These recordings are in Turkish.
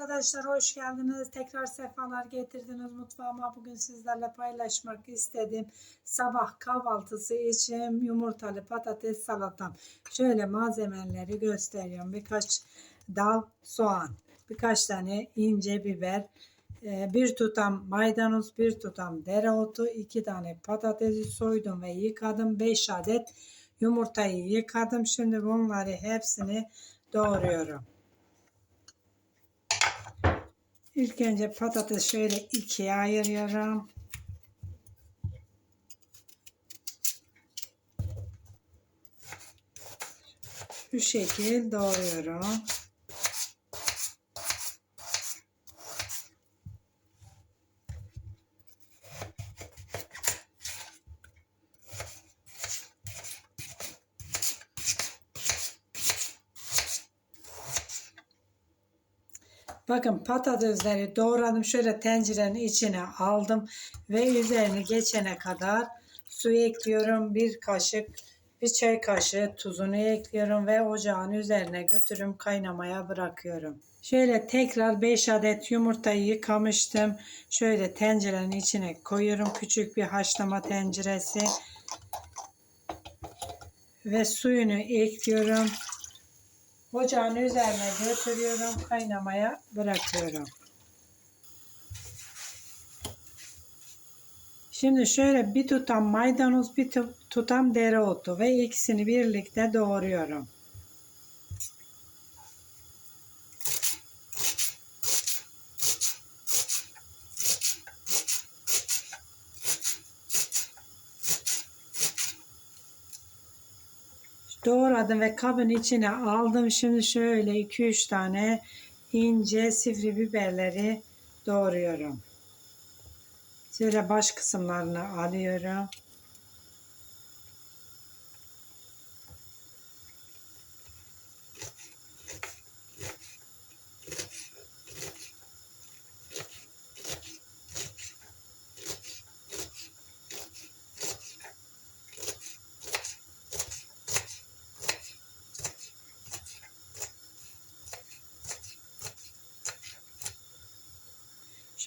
arkadaşlar hoş geldiniz. Tekrar sefalar getirdiniz mutfağıma. Bugün sizlerle paylaşmak istedim. Sabah kahvaltısı için yumurtalı patates salatam. Şöyle malzemeleri gösteriyorum. Birkaç dal soğan, birkaç tane ince biber, e, bir tutam maydanoz, bir tutam dereotu, iki tane patatesi soydum ve yıkadım. 5 adet yumurtayı yıkadım. Şimdi bunları hepsini doğruyorum. İlk önce patates şöyle ikiye ayırıyorum. Şu şekil doğruyorum. Bakın patatesleri doğradım. Şöyle tencerenin içine aldım ve üzerine geçene kadar su ekliyorum. Bir kaşık, bir çay kaşığı tuzunu ekliyorum ve ocağın üzerine götürüm kaynamaya bırakıyorum. Şöyle tekrar 5 adet yumurtayı yıkamıştım. Şöyle tencerenin içine koyuyorum. Küçük bir haşlama tenceresi. Ve suyunu ekliyorum. Ocağın üzerine götürüyorum. Kaynamaya bırakıyorum. Şimdi şöyle bir tutam maydanoz, bir tu- tutam dereotu ve ikisini birlikte doğruyorum. Doğradım ve kabın içine aldım. Şimdi şöyle 2-3 tane ince sivri biberleri doğruyorum. Şöyle baş kısımlarını alıyorum.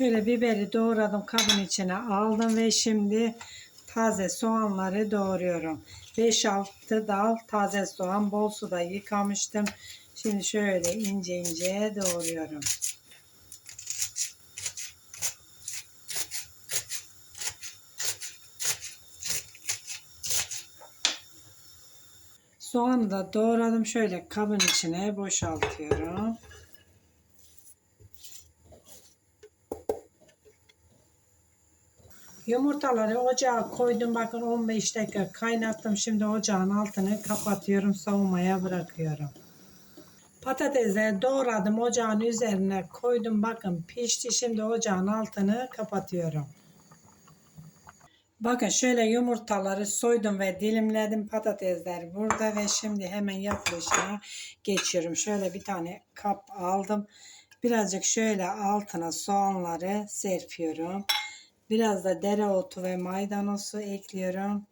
Şöyle biberi doğradım kabın içine aldım ve şimdi taze soğanları doğruyorum. 5-6 dal taze soğan bol suda yıkamıştım. Şimdi şöyle ince ince doğruyorum. Soğanı da doğradım. Şöyle kabın içine boşaltıyorum. Yumurtaları ocağa koydum. Bakın 15 dakika kaynattım. Şimdi ocağın altını kapatıyorum. Soğumaya bırakıyorum. Patatesleri doğradım. Ocağın üzerine koydum. Bakın pişti. Şimdi ocağın altını kapatıyorum. Bakın şöyle yumurtaları soydum ve dilimledim. Patatesler burada ve şimdi hemen yapılışına geçiyorum. Şöyle bir tane kap aldım. Birazcık şöyle altına soğanları serpiyorum. Biraz da dereotu ve maydanozu ekliyorum.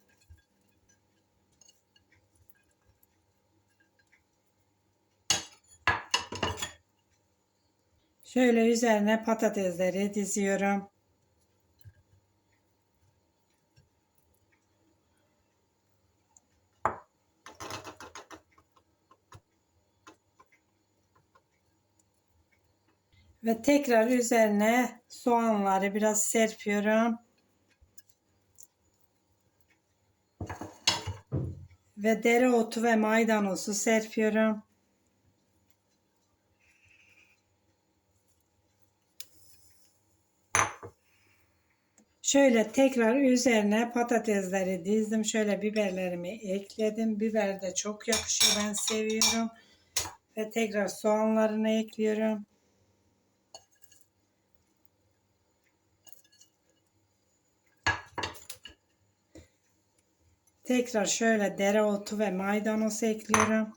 Şöyle üzerine patatesleri diziyorum. Ve tekrar üzerine soğanları biraz serpiyorum. Ve dereotu ve maydanozu serpiyorum. Şöyle tekrar üzerine patatesleri dizdim. Şöyle biberlerimi ekledim. Biber de çok yakışıyor. Ben seviyorum. Ve tekrar soğanlarını ekliyorum. Tekrar şöyle dereotu ve maydanoz ekliyorum.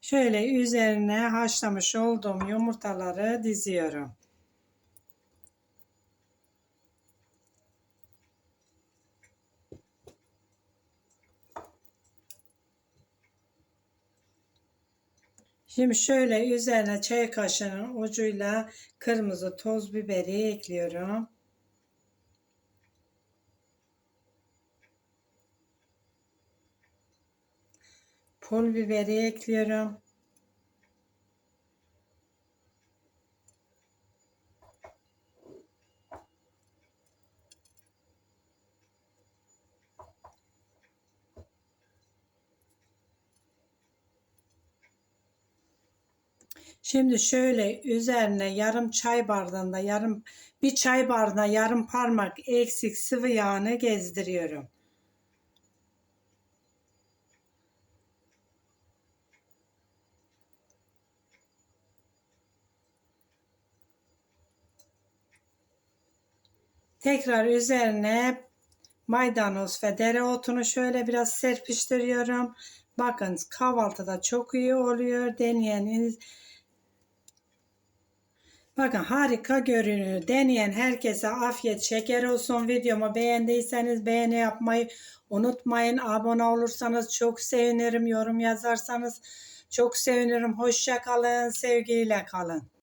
Şöyle üzerine haşlamış olduğum yumurtaları diziyorum. Şimdi şöyle üzerine çay kaşığının ucuyla kırmızı toz biberi ekliyorum. Pul biberi ekliyorum. Şimdi şöyle üzerine yarım çay bardağında yarım bir çay bardağına yarım parmak eksik sıvı yağını gezdiriyorum. Tekrar üzerine maydanoz ve dereotunu şöyle biraz serpiştiriyorum. Bakın kahvaltıda çok iyi oluyor. Deneyeniz Bakın harika görünüyor. Deneyen herkese afiyet şeker olsun. Videomu beğendiyseniz beğeni yapmayı unutmayın. Abone olursanız çok sevinirim. Yorum yazarsanız çok sevinirim. Hoşça kalın. Sevgiyle kalın.